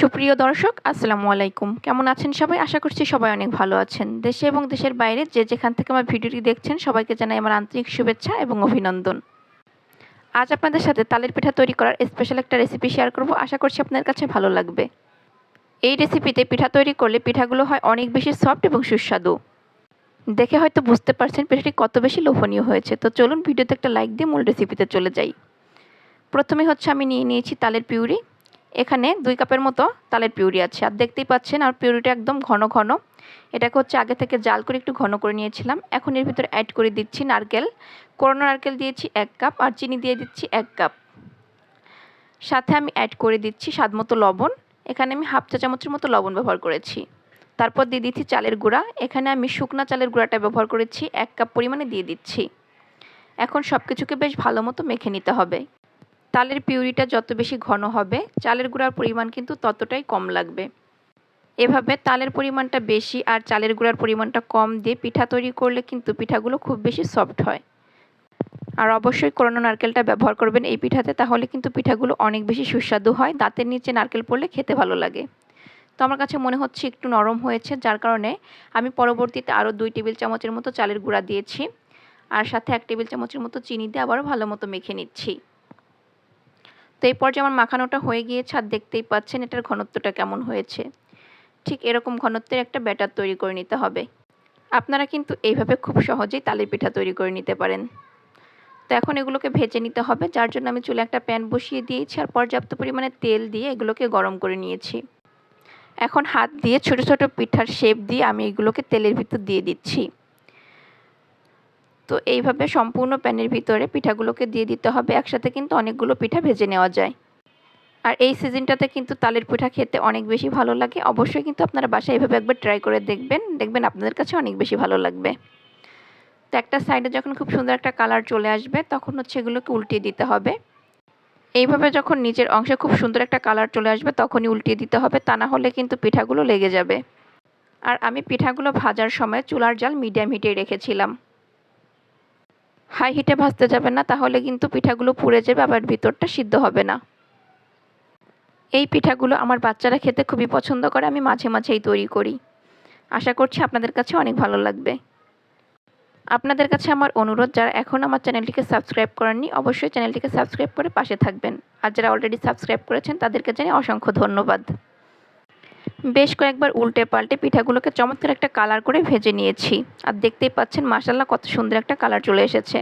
সুপ্রিয় দর্শক, আসসালামু আলাইকুম। কেমন আছেন সবাই? আশা করছি সবাই অনেক ভালো আছেন। দেশে এবং দেশের বাইরে যে যেখান থেকে আমার ভিডিওটি দেখছেন, সবাইকে জানাই আমার আন্তরিক শুভেচ্ছা এবং অভিনন্দন। আজ আপনাদের সাথে তালের পিঠা তৈরি করার স্পেশাল একটা রেসিপি শেয়ার করব। আশা করছি আপনার কাছে ভালো লাগবে। এই রেসিপিতে পিঠা তৈরি করলে পিঠাগুলো হয় অনেক বেশি সফট এবং সুস্বাদু। দেখে হয়তো বুঝতে পারছেন পিঠাটি কত বেশি লোভনীয় হয়েছে। তো চলুন ভিডিওতে একটা লাইক দিয়ে মূল রেসিপিতে চলে যাই। প্রথমে হচ্ছে আমি নিয়ে নিয়েছি তালের পিউরি। এখানে দুই কাপের মতো তালের পিউরি আছে। আর দেখতেই পাচ্ছেন, আর পিউরিটা একদম ঘন ঘন। এটাকে হচ্ছে আগে থেকে জাল করে একটু ঘন করে নিয়েছিলাম। এখন এর ভিতরে অ্যাড করে দিচ্ছি নারকেল। কোরোনা নারকেল দিয়েছি এক কাপ, আর চিনি দিয়ে দিচ্ছি এক কাপ। সাথে আমি অ্যাড করে দিচ্ছি স্বাদ মতো লবণ। এখানে আমি হাফ চা চামচের মতো লবণ ব্যবহার করেছি। তারপর দিয়ে দিচ্ছি চালের গুঁড়া। এখানে আমি শুকনা চালের গুঁড়াটা ব্যবহার করেছি, এক কাপ পরিমাণে দিয়ে দিচ্ছি। এখন সব কিছুকে বেশ ভালো মতো মেখে নিতে হবে। তালের পিউরিটা যত বেশি ঘন হবে, চালের গুঁড়ার পরিমাণ কিন্তু ততটাই কম লাগবে। এভাবে তালের পরিমাণটা বেশি আর চালের গুঁড়ার পরিমাণটা কম দিয়ে পিঠা তৈরি করলে কিন্তু পিঠাগুলো খুব বেশি সফট হয়। আর অবশ্যই করোনা নারকেলটা ব্যবহার করবেন এই পিঠাতে, তাহলে কিন্তু পিঠাগুলো অনেক বেশি সুস্বাদু হয়, দাঁতের নিচে নারকেল পড়লে খেতে ভালো লাগে। তো আমার কাছে মনে হচ্ছে একটু নরম হয়েছে, যার কারণে আমি পরবর্তীতে আরও দুই টেবিল চামচের মতো চালের গুঁড়া দিয়েছি। আর সাথে এক টেবিল চামচের মতো চিনি দিয়ে আবারও ভালো মতো মেখে নিচ্ছি। তো এই পর্যায়ে আমার মাখানোটা হয়ে গিয়েছে আর দেখতেই পাচ্ছেন এটার ঘনত্বটা কেমন হয়েছে। ঠিক এরকম ঘনত্বের একটা ব্যাটার তৈরি করে নিতে হবে। আপনারা কিন্তু এইভাবে খুব সহজেই তালের পিঠা তৈরি করে নিতে পারেন। তো এখন এগুলোকে ভেজে নিতে হবে, যার জন্য আমি চুলে একটা প্যান বসিয়ে দিয়েছি আর পর্যাপ্ত পরিমাণে তেল দিয়ে এগুলোকে গরম করে নিয়েছি। এখন হাত দিয়ে ছোট ছোট পিঠার শেপ দিয়ে আমি এগুলোকে তেলের ভিতর দিয়ে দিচ্ছি। তো এইভাবে সম্পূর্ণ প্যানের ভিতরে পিঠাগুলোকে দিয়ে দিতে হবে। একসাথে কিন্তু অনেকগুলো পিঠা ভেজে নেওয়া যায়। আর এই সিজনটাতে কিন্তু তালের পিঠা খেতে অনেক বেশি ভালো লাগে। অবশ্যই কিন্তু আপনারা বাসায় এইভাবে একবার ট্রাই করে দেখবেন। দেখবেন আপনাদের কাছে অনেক বেশি ভালো লাগবে। তো একটা সাইডে যখন খুব সুন্দর একটা কালার চলে আসবে, তখন হচ্ছে এগুলোকে উল্টিয়ে দিতে হবে। এইভাবে যখন নিচের অংশে খুব সুন্দর একটা কালার চলে আসবে, তখনই উল্টিয়ে দিতে হবে। তা না হলে কিন্তু পিঠাগুলো লেগে যাবে। আর আমি পিঠাগুলো ভাজার সময় চুলার জাল মিডিয়াম হিটে রেখেছিলাম। হাই হিটে ভাজতে যাবে না, তাহলে কিন্তু পিঠাগুলো পুড়ে যাবে, আবার ভিতরটা সিদ্ধ হবে না। এই পিঠাগুলো আমার বাচ্চারা খেতে খুবই পছন্দ করে, আমি মাঝে মাঝেই তৈরি করি। আশা করছি আপনাদের কাছে অনেক ভালো লাগবে। আপনাদের কাছে আমার অনুরোধ, যারা এখন আমার চ্যানেলটিকে সাবস্ক্রাইব করেননি, অবশ্যই চ্যানেলটিকে সাবস্ক্রাইব করে পাশে থাকবেন। আর যারা অলরেডি সাবস্ক্রাইব করেছেন, তাদেরকে জানিয়ে অসংখ্য ধন্যবাদ। বেশ কয়েকবার উল্টে পাল্টে পিঠাগুলোকে চমৎকার একটা কালার করে ভেজে নিয়েছি। আর দেখতেই পাচ্ছেন মাসাল্লা কত সুন্দর একটা কালার চলে এসেছে।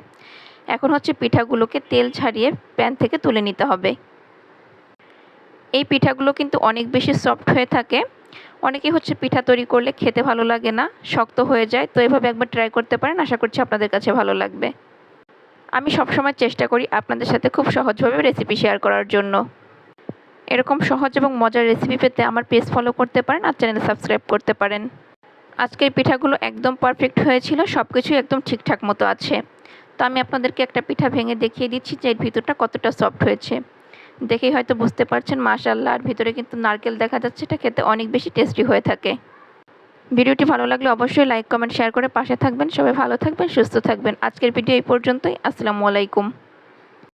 এখন হচ্ছে পিঠাগুলোকে তেল ছাড়িয়ে প্যান থেকে তুলে নিতে হবে। এই পিঠাগুলো কিন্তু অনেক বেশি সফট হয়ে থাকে। অনেকে হচ্ছে পিঠা তৈরি করলে খেতে ভালো লাগে না, শক্ত হয়ে যায়। তো এভাবে একবার ট্রাই করতে পারেন, আশা করছি আপনাদের কাছে ভালো লাগবে। আমি সবসময় চেষ্টা করি আপনাদের সাথে খুব সহজভাবে রেসিপি শেয়ার করার জন্য। এরকম সহজ এবং মজার রেসিপি পেতে আমার পেজ ফলো করতে পারেন আর চ্যানেল সাবস্ক্রাইব করতে পারেন। আজকের পিঠাগুলো একদম পারফেক্ট হয়েছিল সব কিছুই একদম ঠিকঠাক মতো আছে। তো আমি আপনাদেরকে একটা পিঠা ভেঙে দেখিয়ে দিচ্ছি যে এর ভিতরটা কতটা সফট হয়েছে। দেখেই হয়তো বুঝতে পারছেন মাশাল্লাহ আর ভিতরে কিন্তু নারকেল দেখা যাচ্ছে, এটা খেতে অনেক বেশি টেস্টি হয়ে থাকে। ভিডিওটি ভালো লাগলে অবশ্যই লাইক কমেন্ট শেয়ার করে পাশে থাকবেন। সবাই ভালো থাকবেন, সুস্থ থাকবেন। আজকের ভিডিও এই পর্যন্তই। আসসালামু আলাইকুম।